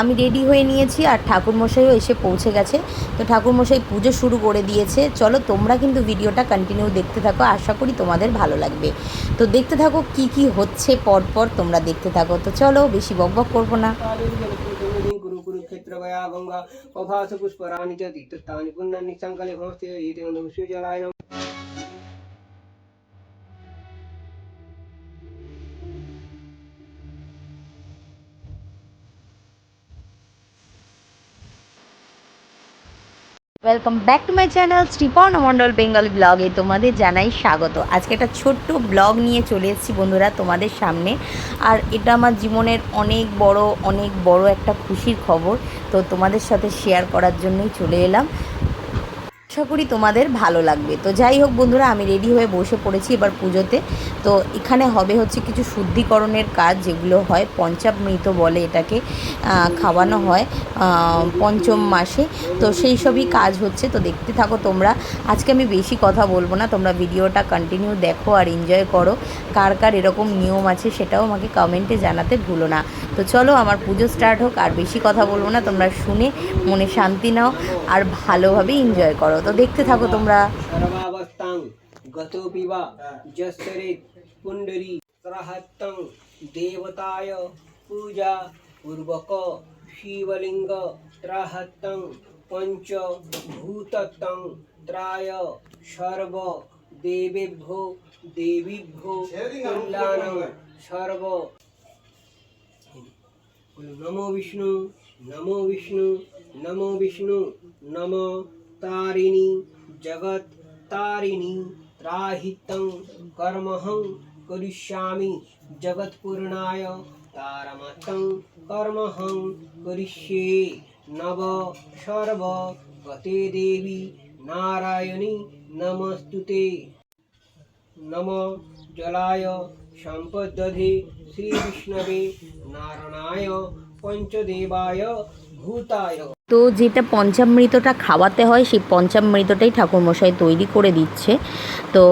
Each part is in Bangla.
আমি রেডি হয়ে নিয়েছি আর ঠাকুরমশাইও এসে পৌঁছে গেছে। তো ঠাকুরমশাই পুজো শুরু করে দিয়েছে। চলো তোমরা কিন্তু ভিডিওটা কন্টিনিউ দেখতে থাকো, আশা করি তোমাদের ভালো লাগবে। তো দেখতে থাকো কি কি হচ্ছে পরপর, তোমরা দেখতে থাকো। তো চলো বেশি বক বক করব না। Welcome back to my channel Sriparna Mondal Bengali ব্লগে তোমাদের জানাই স্বাগত। আজকে একটা ছোট্ট ব্লগ নিয়ে চলে এসেছি বন্ধুরা তোমাদের সামনে। আর এটা আমার জীবনের অনেক বড় অনেক বড় একটা খুশির খবর। তো তোমাদের সাথে শেয়ার করার জন্যই চলে এলাম। আশা করি তোমাদের ভালো লাগবে। তো যাই হোক বন্ধুরা, আমি রেডি হয়ে বসে পড়েছি এবার পুজোতে। তো এখানে হবে হচ্ছে কিছু শুদ্ধিকরণের কাজ, যেগুলো হয় পঞ্চামৃত বলে এটাকে খাওয়ানো হয় পঞ্চম মাসে। তো সেই সবই কাজ হচ্ছে। তো দেখতে থাকো তোমরা। আজকে আমি বেশি কথা বলব না। তোমরা ভিডিওটা কন্টিনিউ দেখো আর এনজয় করো। কার কার এরকম নিয়ম আছে সেটাও আমাকে কমেন্টে জানাতে ভুলো না। তো চলো আমার পুজো স্টার্ট হোক। আর বেশি কথা বলব না। তোমরা শুনে মনে শান্তি নাও। আর ভালোভাবে এনজয় করো। তো দেখতে থাকো তোমরা सर्वावस्थां गतोऽपि वा जस्सरे पुण्डरी त्रहत्तं देवताय पूजा पूर्वक शिवलिङ्ग त्रहत्तं पञ्चभूतत्तं त्राय सर्व देवेभ्यो देवीभ्यो कल्याणं सर्व নমো বিষ্ণু নমো বিষ্ণু নমো বিষ্ণু নম জগৎ তারিণী ত্রাহিতং কর্মহং করিষ্যামি জগৎপূর্ণায় তারমতং কর্মহং করিষ্যে নব সর্ব গতে দেবী নারায়ণী নমস্তুতে নম জলায় সম্পদধে শ্রীবিষ্ণবে নারায়ণায় পঞ্চদেবায় ভূতায় তো যেটা পঞ্চামৃতটা খাওয়াতে হয়, সেই পঞ্চামৃতটাই ঠাকুরমশাই তৈরি করে দিচ্ছে। তো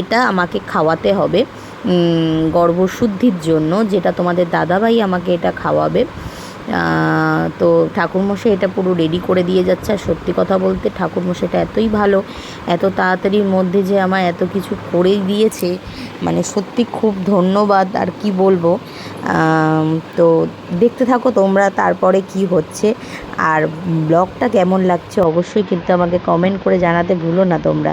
এটা আমাকে খাওয়াতে হবে গর্ভশুদ্ধির জন্য, যেটা তোমাদের দাদাভাই আমাকে এটা খাওয়াবে। তো ঠাকুরমশাই এটা পুরো রেডি করে দিয়ে যাচ্ছে। আর সত্যি কথা বলতে ঠাকুরমশাইটা এতই ভালো, এত তাড়াতাড়ির মধ্যে যে আমার এত কিছু করেই দিয়েছে মানে সত্যি খুব ধন্যবাদ। আর কি বলব তো দেখতে থাকো তোমরা তারপরে কি হচ্ছে। আর ব্লগটা কেমন লাগছে অবশ্যই কিন্তু আমাকে কমেন্ট করে জানাতে ভুলো না তোমরা।